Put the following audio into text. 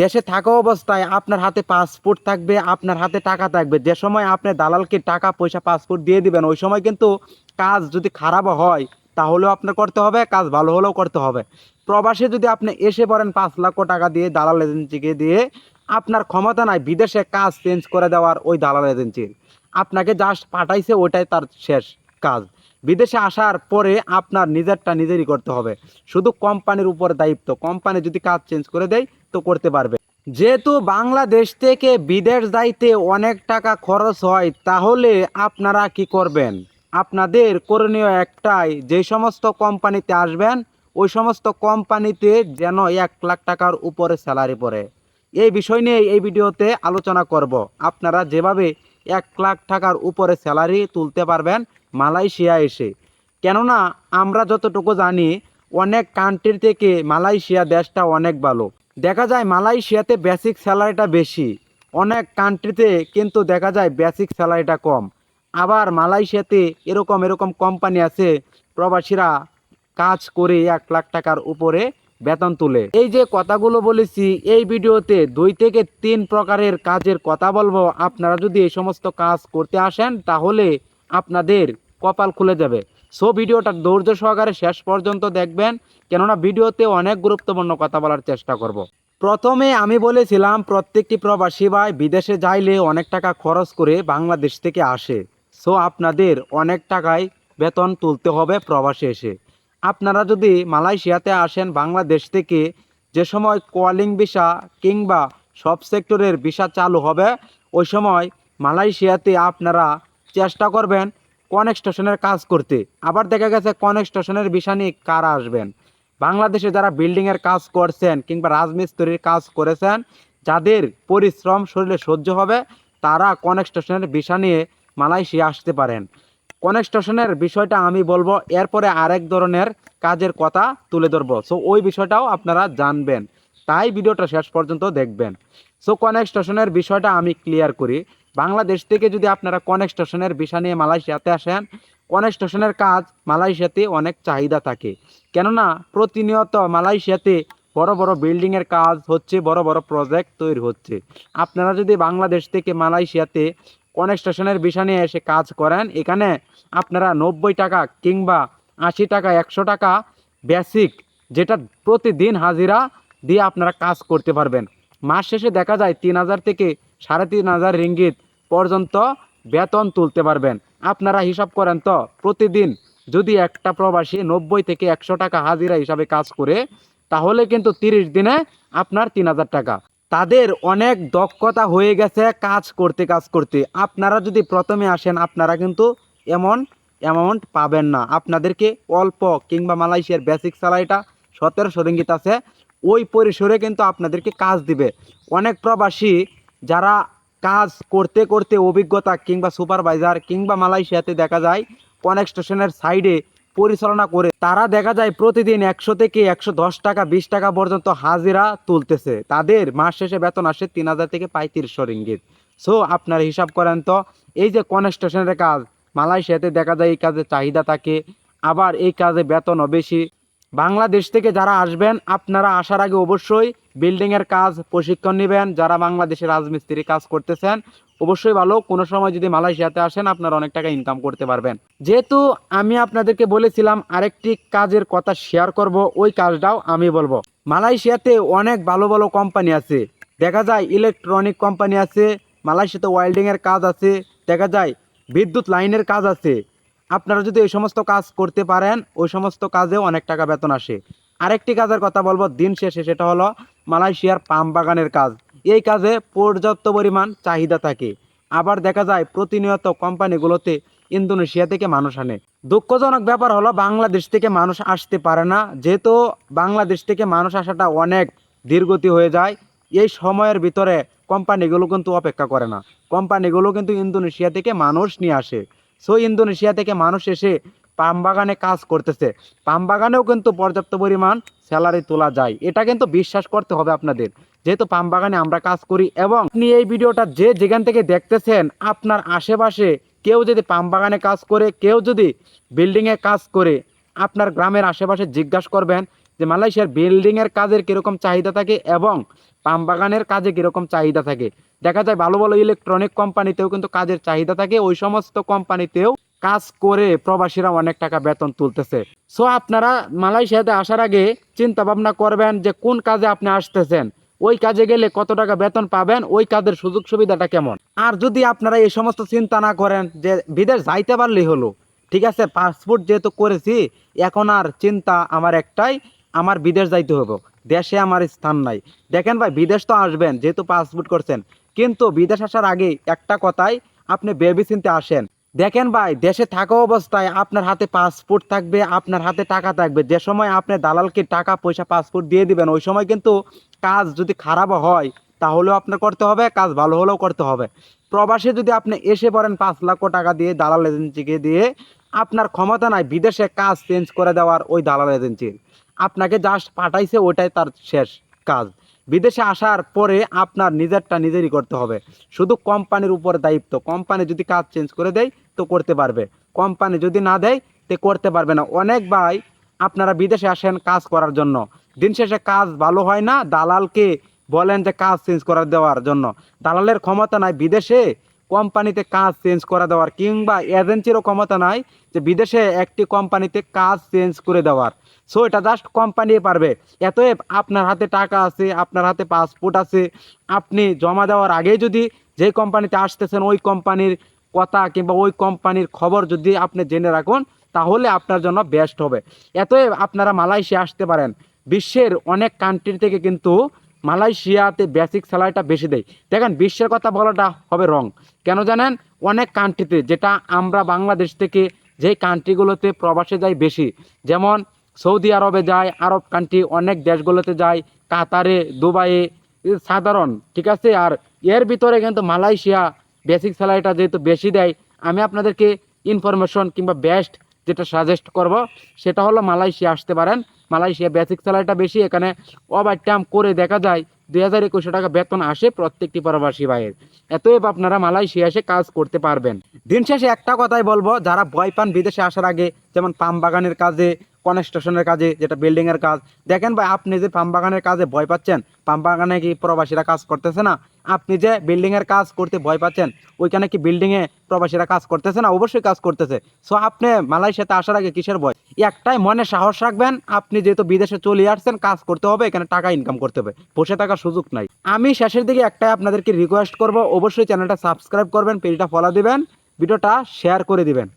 দেশে থাকা অবস্থায় আপনার হাতে পাসপোর্ট থাকবে, আপনার হাতে টাকা থাকবে। যে সময় আপনি দালালকে টাকা, পয়সা পাসপোর্ট দিয়ে দিবেন, ওই সময় কিন্তু কাজ যদি খারাপও হয়, তাহলেও আপনার করতে হবে, কাজ ভালো হলেও করতে হবে। প্রবাসে যদি আপনি এসে পড়েন, পাঁচ লক্ষ টাকা দিয়ে দালাল এজেন্সিকে দিয়ে, আপনার ক্ষমতা নাই, বিদেশে কাজ চেঞ্জ করে দেওয়ার ওই দালাল এজেন্সির আপনাকে জাস্ট পাঠাইছে, ওইটাই তার শেষ কাজ। বিদেশে আসার পরে আপনার নিজেরটা নিজেরই করতে হবে। শুধু কোম্পানির উপর দায়িত্ব। কোম্পানি যদি কাজ চেঞ্জ করে দেয় করতে পারবে। যেহেতু বাংলাদেশ থেকে বিদেশ যাইতে অনেক টাকা খরচ হয়, তাহলে আপনারা কি করবেন? আপনাদের করণীয় একটাই, যে সমস্ত কোম্পানিতে আসবেন, ওই সমস্ত কোম্পানিতে যেন এক লাখ টাকার উপরে স্যালারি পড়ে। এই বিষয় নিয়ে এই ভিডিওতে আলোচনা করব। আপনারা যেভাবে এক লাখ টাকার উপরে স্যালারি তুলতে পারবেন মালয়েশিয়া এসে। কেননা, আমরা যতটুকু জানি, অনেক কান্ট্রি থেকে মালয়েশিয়া দেশটা অনেক ভালো। দেখা যায় মালয়েশিয়াতে বেসিক স্যালারিটা বেশি। অনেক কান্ট্রিতে কিন্তু দেখা যায় বেসিক স্যালারিটা কম। আবার মালয়েশিয়াতে এরকম এরকম কোম্পানি আছে, প্রবাসীরা কাজ করে এক লাখ টাকার উপরে বেতন তুলে। এই যে কথাগুলো বলেছি, এই ভিডিওতে দুই থেকে তিন প্রকারের কাজের কথা বলব। আপনারা যদি এই সমস্ত কাজ করতে আসেন, তাহলে আপনাদের কপাল খুলে যাবে। সো ভিডিওটা ধৈর্য সহকারে শেষ পর্যন্ত দেখবেন, কেননা ভিডিওতে অনেক গুরুত্বপূর্ণ কথা বলার চেষ্টা করব। প্রথমে আমি বলেছিলাম, প্রত্যেকটি প্রবাসী ভাই বিদেশে যাইলে অনেক টাকা খরচ করে বাংলাদেশ থেকে আসে সো আপনাদের অনেক টাকায় বেতন তুলতে হবে প্রবাসে এসে আপনারা যদি মালয়েশিয়াতে আসেন, বাংলাদেশ থেকে যে সময় কলিং ভিসা কিংবা সব সেক্টরের ভিসা চালু হবে, ওই সময় মালয়েশিয়াতে আপনারা চেষ্টা করবেন কনেকস্টেশনের কাজ করতে। আবার দেখা গেছে কনেকস্টেশনের ভিসা নিয়ে কারা আসবেন? বাংলাদেশে যারা বিল্ডিংয়ের কাজ করছেন কিংবা রাজমিস্ত্রির কাজ করেছেন, যাদের পরিশ্রম শরীরে সহ্য হবে, তারা কনেকস্টেশনের ভিসা নিয়ে মালয়েশিয়া আসতে পারেন। কনেকস্টেশনের বিষয়টা আমি বলব, এরপরে আরেক ধরনের কাজের কথা তুলে ধরবো। সো ওই বিষয়টাও আপনারা জানবেন। তাই ভিডিওটা শেষ পর্যন্ত দেখবেন। সো কনেকস্টেশনের বিষয়টা আমি ক্লিয়ার করি। বাংলাদেশ থেকে যদি আপনারা কনেকস্টেশনের বিষয় নিয়ে মালয়েশিয়াতে আসেন কনেকস্টেশনের কাজ মালয়েশিয়াতে অনেক চাহিদা থাকে। কেননা প্রতিনিয়ত মালয়েশিয়াতে বড় বড় বিল্ডিংয়ের কাজ হচ্ছে, বড় বড় প্রজেক্ট তৈরি হচ্ছে। আপনারা যদি বাংলাদেশ থেকে মালয়েশিয়াতে কনেকস্টেশনের বিষয় নিয়ে এসে কাজ করেন, এখানে আপনারা নব্বই টাকা কিংবা আশি টাকা, একশো টাকা বেসিক যেটা প্রতিদিন হাজিরা দিয়ে আপনারা কাজ করতে পারবেন। মাস শেষে দেখা যায় তিন হাজার থেকে সাড়ে তিন হাজার রিঙ্গিত পর্যন্ত বেতন তুলতে পারবেন। আপনারা হিসাব করেন তো, প্রতিদিন যদি একটা প্রবাসী নব্বই থেকে একশো টাকা হাজিরা হিসাবে কাজ করে, তাহলে কিন্তু তিরিশ দিনে আপনার তিন হাজার টাকা। তাদের অনেক দক্ষতা হয়ে গেছে কাজ করতে কাজ করতে। আপনারা যদি প্রথমে আসেন, আপনারা কিন্তু এমন অ্যামাউন্ট পাবেন না। আপনাদেরকে অল্প কিংবা মালয়েশিয়ার বেসিক স্যালারিটা সতেরোশো রিঙ্গিত আছে, ওই পরিসরে কিন্তু আপনাদেরকে কাজ দিবে। অনেক প্রবাসী যারা কাজ করতে করতে অভিজ্ঞতা কিংবা সুপারভাইজার কিংবা মালয়েশিয়াতে দেখা যায় কনেকস্টেশনের সাইডে পরিচালনা করে। তারা দেখা যায় প্রতিদিন একশো থেকে একশো দশ টাকা, বিশ টাকা পর্যন্ত হাজিরা তুলতেছে। তাদের মাস শেষে বেতন আসে তিন হাজার থেকে পঁয়ত্রিশশো রিঙ্গিত। সো আপনার হিসাব করেন তো, এই যে কনেকস্টেশনের কাজ, মালয়েশিয়াতে দেখা যায় এই কাজে চাহিদা থাকে, আবার এই কাজে বেতনও বেশি। বাংলাদেশ থেকে যারা আসবেন, আপনারা আসার আগে অবশ্যই বিল্ডিংয়ের কাজ, প্রশিক্ষণ নেবেন। যারা বাংলাদেশে রাজমিস্ত্রি কাজ করতেছেন, অবশ্যই ভালো। কোনো সময় যদি মালয়েশিয়াতে আসেন, আপনারা অনেক টাকা ইনকাম করতে পারবেন। যেহেতু আমি আপনাদেরকে বলেছিলাম, আরেকটি কাজের কথা শেয়ার করব, ওই কাজটাও আমি বলব। মালয়েশিয়াতে অনেক ভালো ভালো কোম্পানি আছে। দেখা যায় ইলেকট্রনিক কোম্পানি আছে, মালয়েশিয়াতে ওয়েল্ডিংয়ের কাজ আছে। দেখা যায়, বিদ্যুৎ লাইনের কাজ আছে। আপনারা যদি এই সমস্ত কাজ করতে পারেন, ওই সমস্ত কাজেও অনেক টাকা বেতন আসে। আরেকটি কাজের কথা বলব দিন শেষে, সেটা হলো মালয়েশিয়ার পাম বাগানের কাজ। এই কাজে পর্যাপ্ত পরিমাণ চাহিদা থাকে। আবার দেখা যায় প্রতিনিয়ত কোম্পানিগুলোতে ইন্দোনেশিয়া থেকে মানুষ আনে। দুঃখজনক ব্যাপার হলো বাংলাদেশ থেকে মানুষ আসতে পারে না, যেহেতু বাংলাদেশ থেকে মানুষ আসাটা অনেক দীর্ঘতি হয়ে যায়। এই সময়ের ভিতরে কোম্পানিগুলো কিন্তু অপেক্ষা করে না। কোম্পানিগুলো কিন্তু ইন্দোনেশিয়া থেকে মানুষ নিয়ে আসে। সো ইন্দোনেশিয়া থেকে মানুষ এসে পাম বাগানে কাজ করতেছে। পাম বাগানেও কিন্তু পর্যাপ্ত পরিমাণ স্যালারি তোলা যায়। এটা কিন্তু বিশ্বাস করতে হবে আপনাদের। যেহেতু পাম বাগানে আমরা কাজ করি এবং আপনি এই ভিডিওটা যে যেখান থেকে দেখতেছেন, আপনার আশেপাশে কেউ যদি পাম বাগানে কাজ করে, কেউ যদি বিল্ডিংয়ে কাজ করে, আপনার গ্রামের আশেপাশে জিজ্ঞাসা করবেন যে, মালয়েশিয়ার বিল্ডিংয়ের কাজের কীরকম চাহিদা থাকে এবং পাম বাগানের কাজে কীরকম চাহিদা থাকে? দেখা যায় ভালো ভালো ইলেকট্রনিক কোম্পানিতেও কিন্তু কাজের চাহিদা থাকে, ওই সমস্ত কোম্পানিতেও কাজ করে প্রবাসীরা অনেক টাকা বেতন তুলতেছে। সো আপনারা মালয়েশিয়াতে আসার আগে চিন্তা ভাবনা করবেন যে কোন কাজে আপনি আসতেছেন। ওই কাজে গেলে কত টাকা বেতন পাবেন, ওই কাজের সুযোগ সুবিধাটা কেমন? আর যদি আপনারা এই সমস্ত চিন্তা না করেন যে বিদেশ যাইতে পারলেই হলো, ঠিক আছে? পাসপোর্ট যেহেতু করেছি, এখন আর চিন্তা আমার একটাই, আমার বিদেশ যাইতে হবে। দেশে আমার স্থান নাই। দেখেন ভাই, বিদেশ তো আসবেন, যেহেতু পাসপোর্ট করছেন। কিন্তু বিদেশ আসার আগে একটা কথাই আপনি ভেবে চিনতে আসেন। দেখেন ভাই, দেশে থাকা অবস্থায় আপনার হাতে পাসপোর্ট থাকবে, আপনার হাতে টাকা থাকবে। যে সময় আপনি দালালকে টাকা, পয়সা পাসপোর্ট দিয়ে দিবেন, ওই সময় কিন্তু কাজ যদি খারাপ হয়, তাহলেও আপনার করতে হবে, কাজ ভালো হলেও করতে হবে। প্রবাসে যদি আপনি এসে পড়েন, পাঁচ লক্ষ টাকা দিয়ে দালাল এজেন্সিকে দিয়ে, আপনার ক্ষমতা নাই বিদেশে কাজ চেঞ্জ করে দেওয়ার ওই দালাল এজেন্সির। আপনাকে জাস্ট পাঠাইছে, ওটাই তার শেষ কাজ। বিদেশে আসার পরে আপনার নিজেরটা নিজেরই করতে হবে। শুধু কোম্পানির উপর দায়িত্ব। কোম্পানি যদি কাজ চেঞ্জ করে দেয়, তো করতে পারবে। কোম্পানি যদি না দেয়, তে করতে পারবে না। অনেক ভাই আপনারা বিদেশে আসেন কাজ করার জন্য। দিন শেষে কাজ ভালো হয় না, দালালকে বলেন যে কাজ চেঞ্জ করে দেওয়ার জন্য। দালালের ক্ষমতা নাই বিদেশে। কোম্পানিতে কাজ চেঞ্জ করে দেওয়ার কিংবা এজেন্সিরও ক্ষমতা নাই যে বিদেশে একটি কোম্পানিতে কাজ চেঞ্জ করে দেওয়ার। সো এটা জাস্ট কোম্পানি পারবে। এতএব আপনার হাতে টাকা আছে, আপনার হাতে পাসপোর্ট আছে, আপনি জমা দেওয়ার আগেই যদি যে কোম্পানিতে আসতেছেন, ওই কোম্পানির কথা কিংবা ওই কোম্পানির খবর যদি আপনি জেনে রাখুন, তাহলে আপনার জন্য বেস্ট হবে। এতএব আপনারা মালয়েশিয়া আসতে পারেন। বিশ্বের অনেক কান্ট্রি থেকে কিন্তু মালয়েশিয়াতে বেসিক স্যালারিটা বেশি দেয়। দেখেন, বিশ্বের কথা বলাটা হবে রং কেন জানেন? অনেক কান্ট্রিতে যেটা আমরা বাংলাদেশ থেকে যেই কান্ট্রিগুলোতে প্রবাসে যাই বেশি, যেমন সৌদি আরবে যায়, আরব কান্ট্রি অনেক দেশগুলোতে যায়, কাতারে, দুবাইয়ে সাধারণ, ঠিক আছে? আর এর ভিতরে কিন্তু মালয়েশিয়া বেসিক স্যালারিটা যেহেতু বেশি দেয়, আমি আপনাদেরকে ইনফরমেশন কিংবা বেস্ট যেটা সাজেস্ট করব, সেটা হলো মালয়েশিয়া আসতে পারেন। মালয়েশিয়া বেসিক স্যালারিটা বেশি, এখানে ওভার টাইম করে দেখা যায় দুই হাজার একুশশো টাকা বেতন আসে প্রত্যেকটি প্রবাসী ভাইয়ের। এতএব আপনারা মালয়েশিয়া এসে কাজ করতে পারবেন। দিন শেষে একটা কথাই বলব, যারা ভয় পান বিদেশে আসার আগে, যেমন পাম বাগানের কাজে কনস্ট্রাকশনের কাজে, যেটা বিল্ডিংয়ের কাজ। দেখেন ভাই, আপনি যে পাম বাগানের কাজে ভয় পাচ্ছেন, পাম বাগানে কি প্রবাসীরা কাজ করতেছে না? আপনি যে বিল্ডিংয়ের কাজ করতে ভয় পাচ্ছেন, ওইখানে কি বিল্ডিংয়ে প্রবাসীরা কাজ করতেছে না? অবশ্যই কাজ করতেছে। সো আপনি মালয়েশিয়াতে আসার আগে কিসের ভয়? একটাই মনে সাহস রাখবেন, আপনি যেহেতু বিদেশে চলে আসছেন, কাজ করতে হবে, এখানে টাকা ইনকাম করতে হবে। বসে থাকার সুযোগ নাই। আমি শেষের দিকে একটাই আপনাদেরকে রিকোয়েস্ট করব, অবশ্যই চ্যানেলটা সাবস্ক্রাইব করবেন পেজটা ফলো দিবেন, ভিডিওটা শেয়ার করে দিবেন।